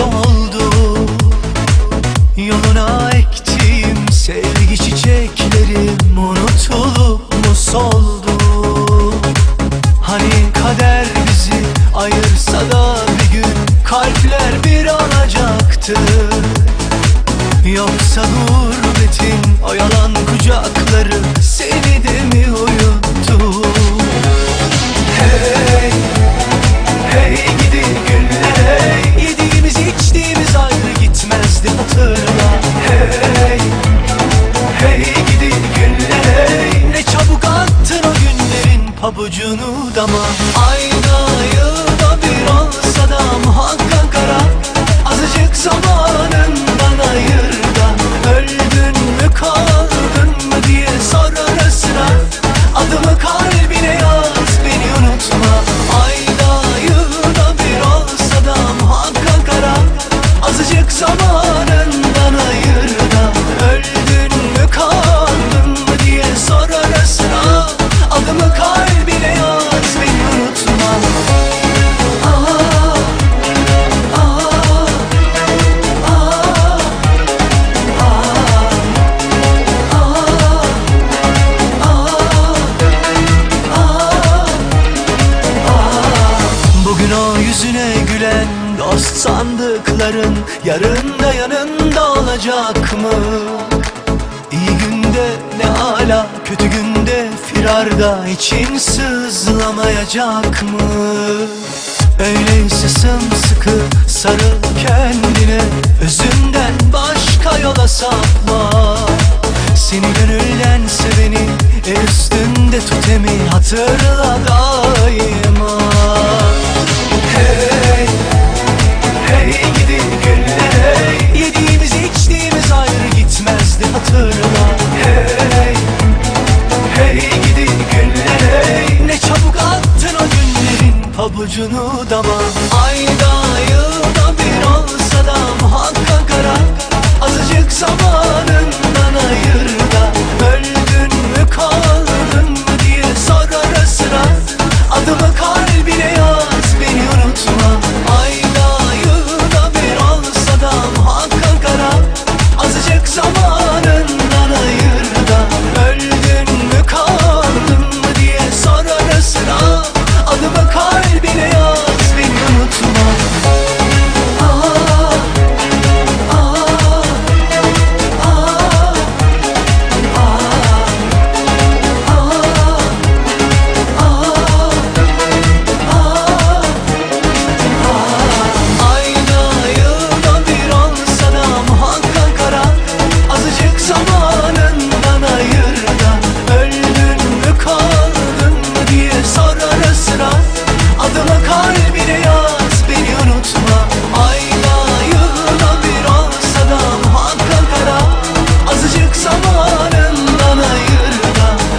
doldu Yoluna ektim sevgi çiçeklerim Unutulup mu soldu? Hani kader bizi ayırsa da bir gün Kalpler bir alacaktı. Yoksa gurbetin o yalan kucakları seni ucunu dama Ay sandıkların yarın da yanında olacak mı? İyi günde ne ala, kötü günde firarda için sızlamayacak mı? Öyleyse sımsıkı sarıl kendine Özünden başka yola sapma Seni gönülden seveni üstünde tut hatırla ucunu dama.